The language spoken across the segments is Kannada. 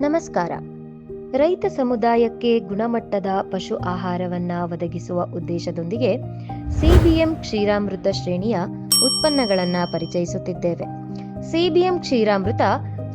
ನಮಸ್ಕಾರ. ರೈತ ಸಮುದಾಯಕ್ಕೆ ಗುಣಮಟ್ಟದ ಪಶು ಆಹಾರವನ್ನ ಒದಗಿಸುವ ಉದ್ದೇಶದೊಂದಿಗೆ ಸಿಬಿಎಂ ಕ್ಷೀರಾಮೃತ ಶ್ರೇಣಿಯ ಉತ್ಪನ್ನಗಳನ್ನ ಪರಿಚಯಿಸುತ್ತಿದ್ದೇವೆ. ಸಿಬಿಎಂ ಕ್ಷೀರಾಮೃತ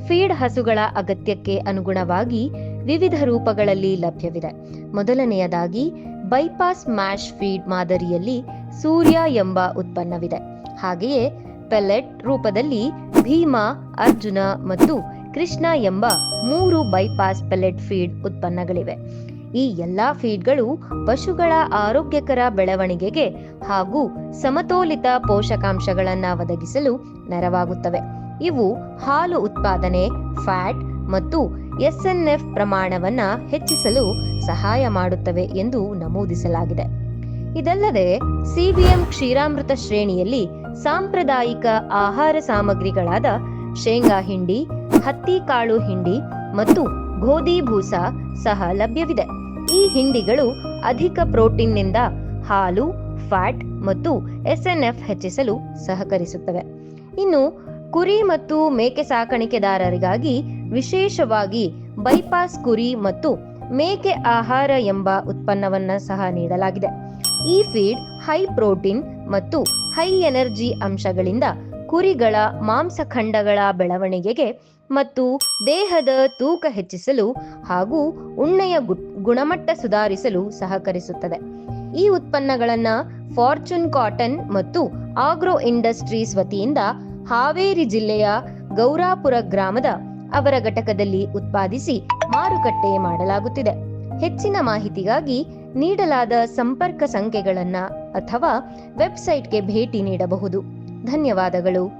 ಫೀಡ್ ಹಸುಗಳ ಅಗತ್ಯಕ್ಕೆ ಅನುಗುಣವಾಗಿ ವಿವಿಧ ರೂಪಗಳಲ್ಲಿ ಲಭ್ಯವಿದೆ. ಮೊದಲನೆಯದಾಗಿ ಬೈಪಾಸ್ ಮ್ಯಾಶ್ ಫೀಡ್ ಮಾದರಿಯಲ್ಲಿ ಸೂರ್ಯ ಎಂಬ ಉತ್ಪನ್ನವಿದೆ. ಹಾಗೆಯೇ ಪೆಲೆಟ್ ರೂಪದಲ್ಲಿ ಭೀಮಾ, ಅರ್ಜುನ ಮತ್ತು ಕೃಷ್ಣ ಎಂಬ ಮೂರು ಬೈಪಾಸ್ ಪೆಲೆಟ್ ಫೀಡ್ ಉತ್ಪನ್ನಗಳಿವೆ. ಈ ಎಲ್ಲಾ ಫೀಡ್ಗಳು ಪಶುಗಳ ಆರೋಗ್ಯಕರ ಬೆಳವಣಿಗೆಗೆ ಹಾಗೂ ಸಮತೋಲಿತ ಪೋಷಕಾಂಶಗಳನ್ನು ಒದಗಿಸಲು ನೆರವಾಗುತ್ತವೆ. ಇವು ಹಾಲು ಉತ್ಪಾದನೆ ಫ್ಯಾಟ್ ಮತ್ತು ಎಸ್ಎನ್ಎಫ್ ಪ್ರಮಾಣವನ್ನು ಹೆಚ್ಚಿಸಲು ಸಹಾಯ ಮಾಡುತ್ತವೆ ಎಂದು ನಮೂದಿಸಲಾಗಿದೆ. ಇದಲ್ಲದೆ ಸಿಬಿಎಂ ಕ್ಷೀರಾಮೃತ ಶ್ರೇಣಿಯಲ್ಲಿ ಸಾಂಪ್ರದಾಯಿಕ ಆಹಾರ ಸಾಮಗ್ರಿಗಳಾದ ಶೇಂಗಾ ಹಿಂಡಿ, ಹತ್ತಿ ಕಾಳು ಹಿಂಡಿ ಮತ್ತು ಗೋಧಿ ಭೂಸ ಸಹ ಲಭ್ಯವಿದೆ. ಈ ಹಿಂಡಿಗಳು ಅಧಿಕ ಪ್ರೋಟೀನ್ನಿಂದ ಹಾಲು, ಫ್ಯಾಟ್ ಮತ್ತು ಎಸ್ಎನ್ಎಫ್ ಹೆಚ್ಚಿಸಲು ಸಹಕರಿಸುತ್ತವೆ. ಇನ್ನು ಕುರಿ ಮತ್ತು ಮೇಕೆ ಸಾಕಾಣಿಕೆದಾರರಿಗಾಗಿ ವಿಶೇಷವಾಗಿ ಬೈಪಾಸ್ ಕುರಿ ಮತ್ತು ಮೇಕೆ ಆಹಾರ ಎಂಬ ಉತ್ಪನ್ನವನ್ನ ಸಹ ನೀಡಲಾಗಿದೆ. ಈ ಫೀಡ್ ಹೈ ಪ್ರೋಟೀನ್ ಮತ್ತು ಹೈ ಎನರ್ಜಿ ಅಂಶಗಳಿಂದ ಕುರಿಗಳ ಮಾಂಸಖಂಡಗಳ ಬೆಳವಣಿಗೆಗೆ ಮತ್ತು ದೇಹದ ತೂಕ ಹೆಚ್ಚಿಸಲು ಹಾಗೂ ಉಣ್ಣೆಯ ಗುಣಮಟ್ಟ ಸುಧಾರಿಸಲು ಸಹಕರಿಸುತ್ತದೆ. ಈ ಉತ್ಪನ್ನಗಳನ್ನ ಫಾರ್ಚೂನ್ ಕಾಟನ್ ಮತ್ತು ಆಗ್ರೋ ಇಂಡಸ್ಟ್ರೀಸ್ ವತಿಯಿಂದ ಹಾವೇರಿ ಜಿಲ್ಲೆಯ ಗೌರಾಪುರ ಗ್ರಾಮದ ಅವರ ಘಟಕದಲ್ಲಿ ಉತ್ಪಾದಿಸಿ ಮಾರುಕಟ್ಟೆ ಮಾಡಲಾಗುತ್ತಿದೆ. ಹೆಚ್ಚಿನ ಮಾಹಿತಿಗಾಗಿ ನೀಡಲಾದ ಸಂಪರ್ಕ ಸಂಖ್ಯೆಗಳನ್ನು ಅಥವಾ ವೆಬ್ಸೈಟ್ಗೆ ಭೇಟಿ ನೀಡಬಹುದು. ಧನ್ಯವಾದಗಳು.